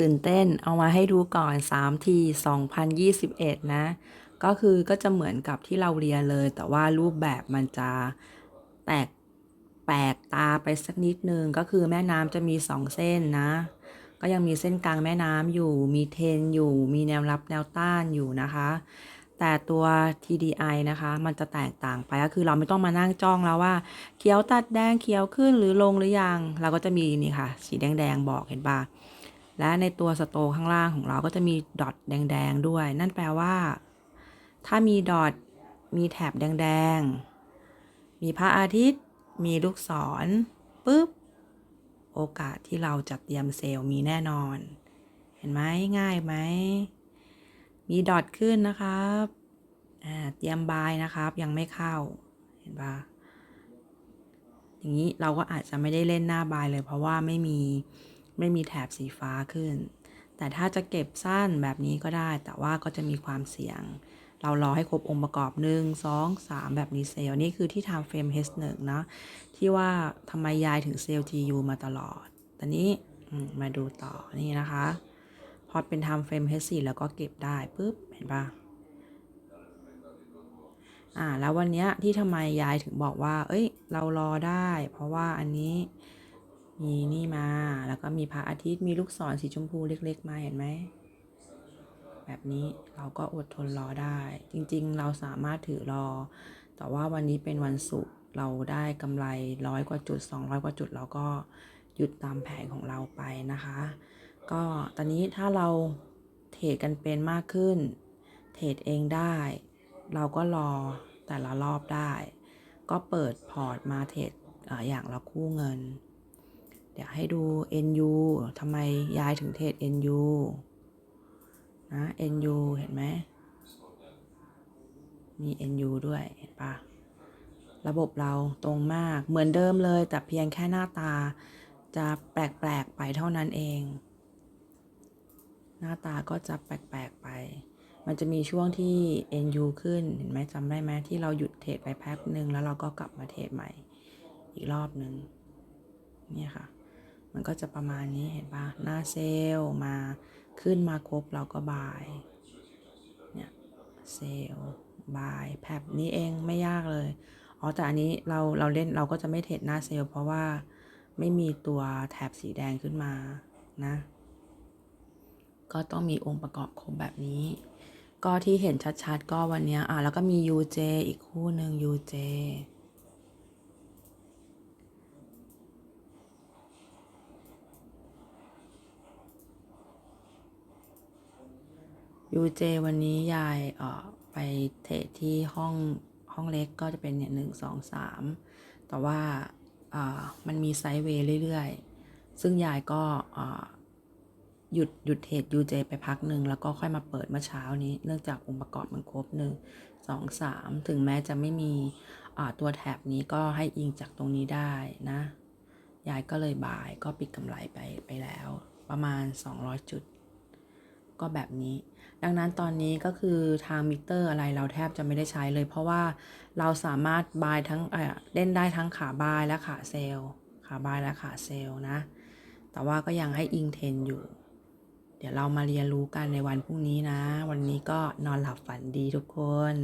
ตื่นเต้นเอามาให้ดูก่อน 3 ที 2021 นะ ก็คือก็จะเหมือนกับที่เราเรียนเลย แต่ว่ารูปแบบมันจะแตกแปลกตาไปสักนิดนึง ก็คือแม่น้ำจะมี 2 เส้นนะ ก็ยังมีเส้นกลางแม่น้ำอยู่ มีเทนอยู่ มีแนวรับแนวต้านอยู่นะคะ แต่ตัว TDI นะคะ มันจะแตกต่างไปก็คือเราไม่ต้องมานั่งจ้องแล้วว่า เขียวตัดแดงเขียวขึ้นหรือลงหรือยัง เราก็จะมีนี่ค่ะ สีแดงๆบอกเห็นปะ และในตัวสโตข้างล่างของเราก็จะมีดอทแดง ๆ ด้วย นั่นแปลว่า ถ้ามีดอทมีแถบแดง ๆ มีพระอาทิตย์ มีลูกศรปุ๊บ โอกาสที่เราจะเตรียมเซลล์มีแน่นอน เห็นไหมง่ายไหม มีดอทขึ้นนะครับเตรียมบายนะครับ ยังไม่เข้า เห็นปะอย่างนี้เราก็อาจจะไม่ได้เล่นหน้าบายเลยเพราะว่าไม่มี ไม่มีแถบสีฟ้าขึ้น แต่ถ้าจะเก็บสั้นแบบนี้ก็ได้ แต่ว่าก็จะมีความเสี่ยง เรารอให้ครบองค์ประกอบ 1 2 3 แบบนี้เซลล์นี่คือที่ทำเฟรม H1 นะที่ว่าทำไมยายถึงเซลล์ GU มาตลอด ตอนนี้มาดูต่อนี่นะคะ พอเป็นทำเฟรม H4 แล้วก็เก็บได้ปุ๊บเห็นปะอ่าแล้ววันนี้ที่ทำไมยายถึงบอกว่า เอ้ย เรารอได้ เพราะว่าอันนี้ มีนี่มา แล้วก็มีพระอาทิตย์มีลูกศรสีชมพูเล็ก ๆ มาเห็นไหม แบบนี้เราก็อดทนรอได้ จริงๆ เราสามารถถือรอ แต่ว่าวันนี้เป็นวันศุกร์เราได้กำไรร้อยกว่าจุด 200 กว่าจุดเราก็หยุดตามแผนของเราไปนะคะ ก็ตอนนี้ถ้าเราเทรดกันเป็นมากขึ้น เทรดเองได้ เราก็รอแต่ละรอบได้ ก็เปิดพอร์ตมาเทรดอย่างละคู่เงิน เดี๋ยวให้ดู NU ทำไมยายถึงเทรด NU นะ NU เห็นไหม มี NU ด้วยเห็นปะระบบเราตรงมากเหมือนเดิมเลย แต่เพียงแค่หน้าตาจะแปลกๆไปเท่านั้นเอง หน้าตาก็จะแปลกๆไป มันจะมีช่วงที่ NU ขึ้นเห็นไหมจำได้ไหมที่เราหยุดเทรดไปแป๊บหนึ่งแล้วเราก็กลับมาเทรดใหม่อีกรอบหนึ่งเนี่ยค่ะ มันก็จะประมาณนี้เห็นปะหน้าเซลล์มาขึ้นมาครบเราก็บายเนี่ยเซลล์บายแพบนี้เองไม่ยากเลยอ๋อแต่อันนี้เราเราเล่นเราก็จะไม่เทรดหน้าเซลล์เพราะว่าไม่มีตัวแถบสีแดงขึ้นมานะก็ต้องมีองค์ประกอบครบแบบนี้ ก็ที่เห็นชัดๆ ก็วันนี้อะแล้วก็มี UJ อีกคู่หนึ่ง UJ UJ วันนี้ยายเอ่อไปเทรดที่ห้องห้องเล็กก็จะเป็นเนี่ยหนึ่งสองสามแต่ว่าอ่ามันมีไซด์เวย์เรื่อยๆ ซึ่งยายก็อ่าหยุดหยุดเทรด UJ ไปพักหนึ่งแล้วก็ค่อยมาเปิดเมื่อเช้านี้ เนื่องจากองค์ประกอบมันครบหนึ่งสองสามถึงแม้จะไม่มีอ่าตัวแถบนี้ก็ให้อิงจากตรงนี้ได้นะ ยายก็เลยบายก็ปิดกำไรไปไปแล้ว ประมาณ 200 จุด ก็แบบนี้ ดังนั้นตอนนี้ก็คือทางมิเตอร์อะไรเราแทบจะไม่ได้ใช้เลย เพราะว่าเราสามารถบายทั้งเออเล่นได้ทั้งขาบายและขาเซลขาบายและขาเซลนะ แต่ว่าก็ยังให้อิงเทนอยู่ เดี๋ยวเรามาเรียนรู้กันในวันพรุ่งนี้นะ วันนี้ก็นอนหลับฝันดีทุกคน